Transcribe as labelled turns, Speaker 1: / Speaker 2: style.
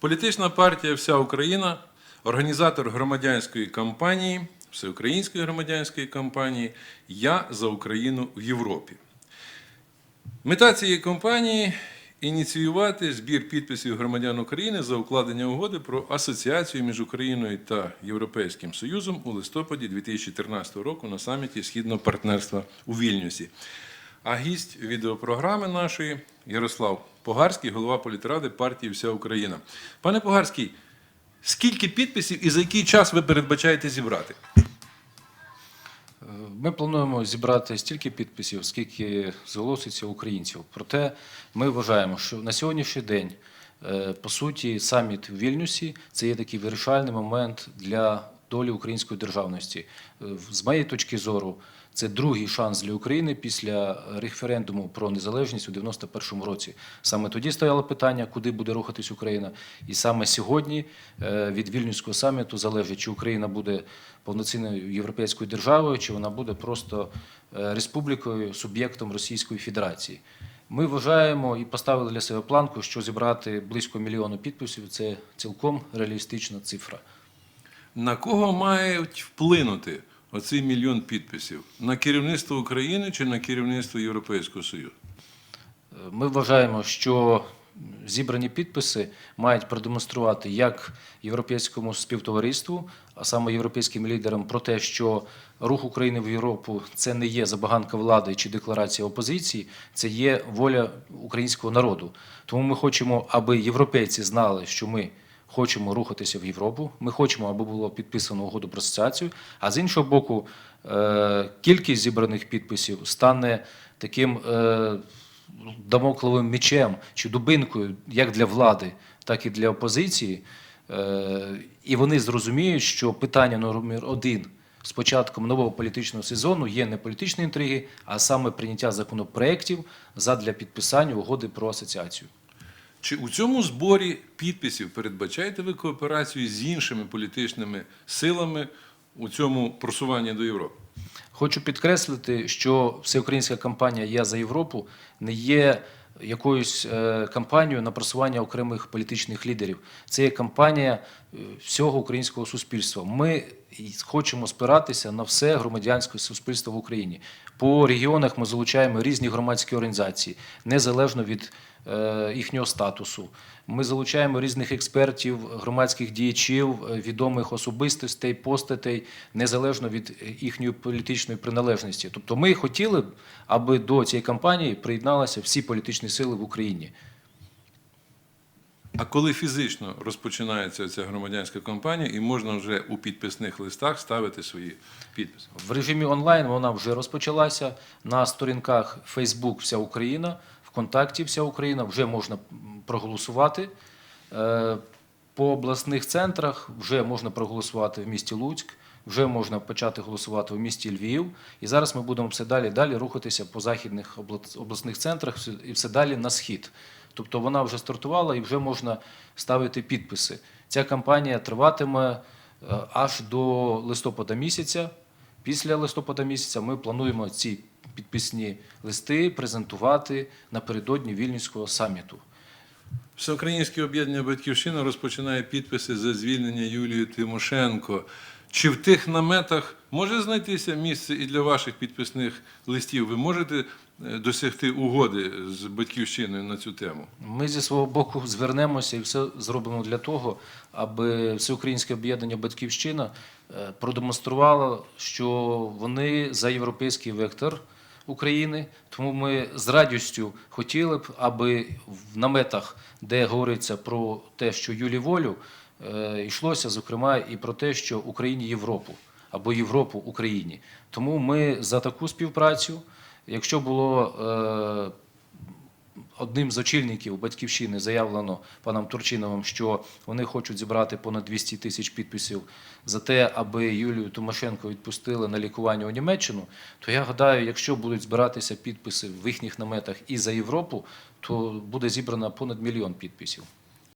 Speaker 1: Політична партія Вся Україна, організатор громадянської кампанії, всеукраїнської громадянської кампанії Я за Україну в Європі. Мета цієї кампанії ініціювати збір підписів громадян України за укладення угоди про асоціацію між Україною та Європейським Союзом у листопаді 2014 року на саміті Східного партнерства у Вільнюсі. А гість відеопрограми нашої Ярослав Погарський, голова політради партії Вся Україна. Пане Погарський, скільки підписів і за який час ви передбачаєте зібрати?
Speaker 2: Ми плануємо зібрати стільки підписів, скільки зголоситься українців. Проте ми вважаємо, що на сьогоднішній день, е, по суті, саміт в Вільнюсі це є такий вирішальний момент для долі української державності. Е, З моєї точки зору, це другий шанс для України після референдуму про незалежність у 91-му році. Саме тоді стояло питання, куди буде рухатись Україна. І саме сьогодні е, від Вільнюського саміту залежить, чи Україна буде повноцінною європейською державою, чи вона буде просто е, республікою, суб'єктом Російської Федерації. Ми вважаємо і поставили для себе планку, що зібрати близько мільйону підписів це цілком реалістична цифра.
Speaker 1: На кого мають вплинути оцей мільйон підписів? На керівництво України чи на керівництво Європейського Союзу?
Speaker 2: Ми вважаємо, що зібрані підписи мають продемонструвати як європейському співтовариству, а саме європейським лідерам, про те, що рух України в Європу це не є забаганка влади чи декларація опозиції, це є воля українського народу. Тому ми хочемо, аби європейці знали, що ми. Хочемо рухатися в Європу. Ми хочемо, аби було підписано угоду про асоціацію. А з іншого боку, е, кількість зібраних підписів стане таким е, дамокловим мечем чи дубинкою як для влади, так і для опозиції. Е, І вони зрозуміють, що питання номер один з початком нового політичного сезону є не політичні інтриги, а саме прийняття законопроєктів задля підписання угоди про асоціацію.
Speaker 1: Чи у цьому зборі підписів передбачаєте ви кооперацію з іншими політичними силами у цьому просуванні до Європи?
Speaker 2: Хочу підкреслити, що всеукраїнська кампанія Я за Європу не є якоюсь е, кампанією на просування окремих політичних лідерів. Це є кампанія е, всього українського суспільства. Ми хочемо спиратися на все громадянське суспільство в Україні. По регіонах ми залучаємо різні громадські організації, незалежно від їхнього статусу. Ми залучаємо різних експертів, громадських діячів, е, відомих особистостей, постатей, незалежно від е, їхньої політичної приналежності. Тобто ми хотіли аби до цієї кампанії приєдналися всі політичні сили в Україні.
Speaker 1: А коли фізично розпочинається ця громадянська кампанія і можна вже у підписних листах ставити свої підписи?
Speaker 2: В режимі онлайн вона вже розпочалася на сторінках Facebook Вся Україна, ВКонтакті Вся Україна вже можна проголосувати. Е, По обласних центрах вже можна проголосувати в місті Луцьк, вже можна почати голосувати в місті Львів. І зараз ми будемо все далі далі рухатися по західних обласних центрах і все далі на схід. Тобто вона вже стартувала і вже можна ставити підписи. Ця кампанія триватиме е, аж до листопада місяця. Після листопада місяця ми плануємо ці підписні листи презентувати напередодні Вільнюського саміту.
Speaker 1: Всеукраїнське об'єднання Батьківщина розпочинає підписи за звільнення Юлії Тимошенко. Чи в тих наметах може знайтися місце і для ваших підписних листів? Ви можете е, досягти угоди з батьківщиною на цю тему?
Speaker 2: Ми зі свого боку звернемося і все зробимо для того, аби всеукраїнське об'єднання Батьківщина е, продемонструвало, що вони за європейський вектор України. Тому ми з радістю хотіли б, аби в наметах, де говориться про те, що Юлі волю, йшлося зокрема і про те, що Україні Європу або Європу Україні. Тому ми за таку співпрацю. Якщо було е, одним з очільників батьківщини заявлено паном Турчиновим, що вони хочуть зібрати понад 200 тисяч підписів за те, аби Юлію Тимошенко відпустили на лікування у Німеччину. То я гадаю, якщо будуть збиратися підписи в їхніх наметах і за Європу, то буде зібрано понад мільйон підписів.